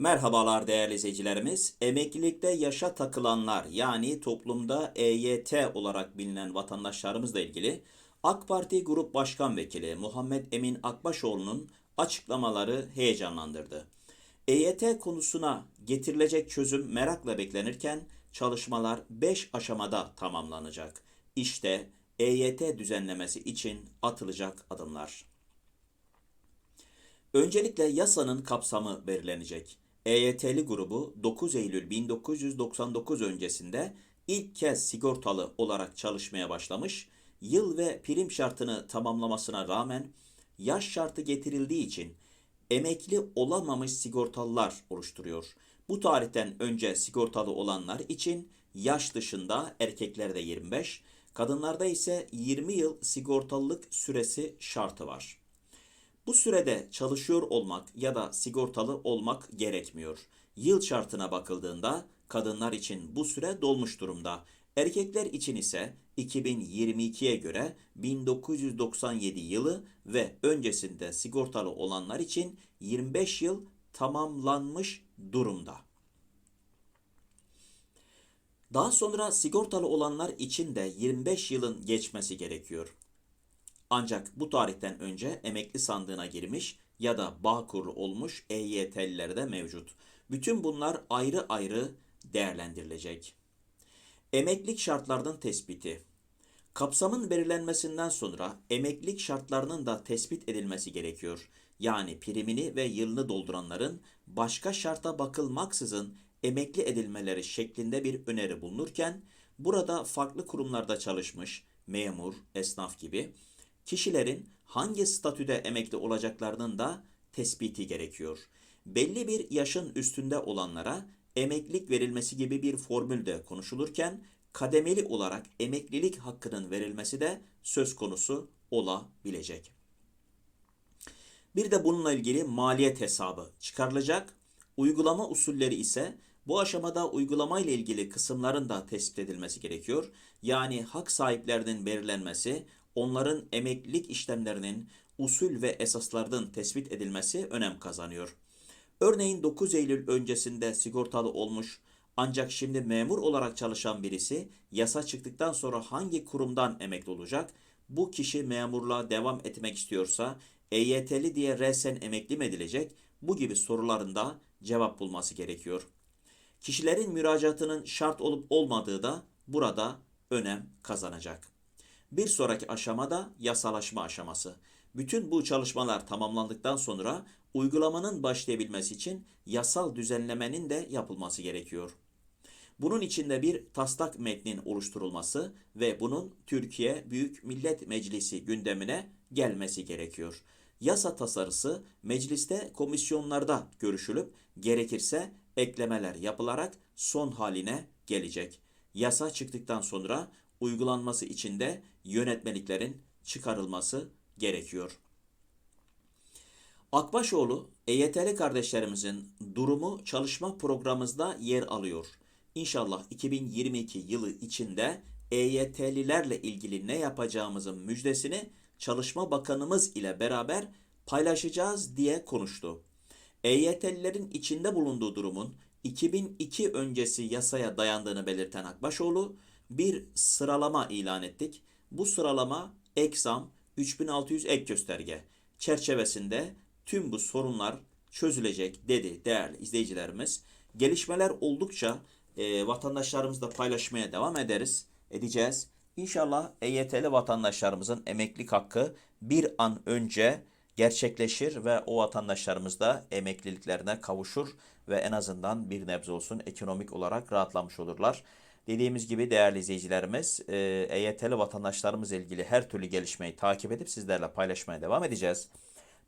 Merhabalar değerli izleyicilerimiz. Emeklilikte yaşa takılanlar yani toplumda EYT olarak bilinen vatandaşlarımızla ilgili AK Parti Grup Başkan Vekili Muhammed Emin Akbaşoğlu'nun açıklamaları heyecanlandırdı. EYT konusuna getirilecek çözüm merakla beklenirken çalışmalar 5 aşamada tamamlanacak. İşte EYT düzenlemesi için atılacak adımlar. Öncelikle yasanın kapsamı belirlenecek. EYT'li grubu 9 Eylül 1999 öncesinde ilk kez sigortalı olarak çalışmaya başlamış, yıl ve prim şartını tamamlamasına rağmen yaş şartı getirildiği için emekli olamamış sigortalılar oluşturuyor. Bu tarihten önce sigortalı olanlar için yaş dışında erkeklerde 25, kadınlarda ise 20 yıl sigortalılık süresi şartı var. Bu sürede çalışıyor olmak ya da sigortalı olmak gerekmiyor. Yıl şartına bakıldığında kadınlar için bu süre dolmuş durumda. Erkekler için ise 2022'ye göre 1997 yılı ve öncesinde sigortalı olanlar için 25 yıl tamamlanmış durumda. Daha sonra sigortalı olanlar için de 25 yılın geçmesi gerekiyor. Ancak bu tarihten önce emekli sandığına girmiş ya da Bağkurlu olmuş EYT'liler de mevcut. Bütün bunlar ayrı ayrı değerlendirilecek. Emeklilik şartlarının tespiti. Kapsamın belirlenmesinden sonra emeklilik şartlarının da tespit edilmesi gerekiyor. Yani primini ve yılını dolduranların başka şarta bakılmaksızın emekli edilmeleri şeklinde bir öneri bulunurken burada farklı kurumlarda çalışmış memur, esnaf gibi kişilerin hangi statüde emekli olacaklarının da tespiti gerekiyor. Belli bir yaşın üstünde olanlara emeklilik verilmesi gibi bir formül de konuşulurken kademeli olarak emeklilik hakkının verilmesi de söz konusu olabilecek. Bir de bununla ilgili maliyet hesabı çıkarılacak. Uygulama usulleri ise bu aşamada uygulama ile ilgili kısımların da tespit edilmesi gerekiyor. Yani hak sahiplerinin belirlenmesi, onların emeklilik işlemlerinin usul ve esaslarının tespit edilmesi önem kazanıyor. Örneğin 9 Eylül öncesinde sigortalı olmuş ancak şimdi memur olarak çalışan birisi yasa çıktıktan sonra hangi kurumdan emekli olacak? Bu kişi memurluğa devam etmek istiyorsa EYT'li diye resen emekli mi edilecek? Bu gibi sorularında cevap bulması gerekiyor. Kişilerin müracaatının şart olup olmadığı da burada önem kazanacak. Bir sonraki aşamada yasalaşma aşaması. Bütün bu çalışmalar tamamlandıktan sonra uygulamanın başlayabilmesi için yasal düzenlemenin de yapılması gerekiyor. Bunun içinde bir taslak metnin oluşturulması ve bunun Türkiye Büyük Millet Meclisi gündemine gelmesi gerekiyor. Yasa tasarısı mecliste komisyonlarda görüşülüp gerekirse eklemeler yapılarak son haline gelecek. Yasa çıktıktan sonra uygulanması için de yönetmeliklerin çıkarılması gerekiyor. Akbaşoğlu, EYT'li kardeşlerimizin durumu çalışma programımızda yer alıyor. İnşallah 2022 yılı içinde EYT'lilerle ilgili ne yapacağımızın müjdesini Çalışma Bakanımız ile beraber paylaşacağız diye konuştu. EYT'lilerin içinde bulunduğu durumun 2002 öncesi yasaya dayandığını belirten Akbaşoğlu, bir sıralama ilan ettik. Bu sıralama Exam 3600 ek gösterge çerçevesinde tüm bu sorunlar çözülecek dedi değerli izleyicilerimiz. Gelişmeler oldukça e, vatandaşlarımızla paylaşmaya devam ederiz, edeceğiz. İnşallah EYT'li vatandaşlarımızın emeklilik hakkı bir an önce gerçekleşir ve o vatandaşlarımız da emekliliklerine kavuşur ve en azından bir nebze olsun ekonomik olarak rahatlamış olurlar. Dediğimiz gibi değerli izleyicilerimiz EYT'li vatandaşlarımızla ilgili her türlü gelişmeyi takip edip sizlerle paylaşmaya devam edeceğiz.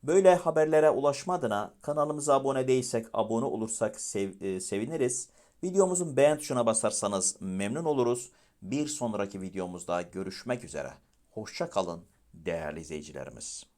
Böyle haberlere ulaşma adına kanalımıza abone değilsek, abone olursak sev, e, seviniriz. Videomuzun beğen tuşuna basarsanız memnun oluruz. Bir sonraki videomuzda görüşmek üzere. Hoşça kalın değerli izleyicilerimiz.